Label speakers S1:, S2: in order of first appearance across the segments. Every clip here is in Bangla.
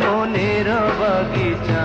S1: মনের বাগিচা।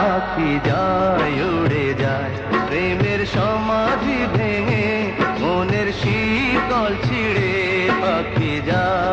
S1: পাখি প্রেমের সমাধি ভেঙে মনের শীতল ছিড়ে পাখি যায়।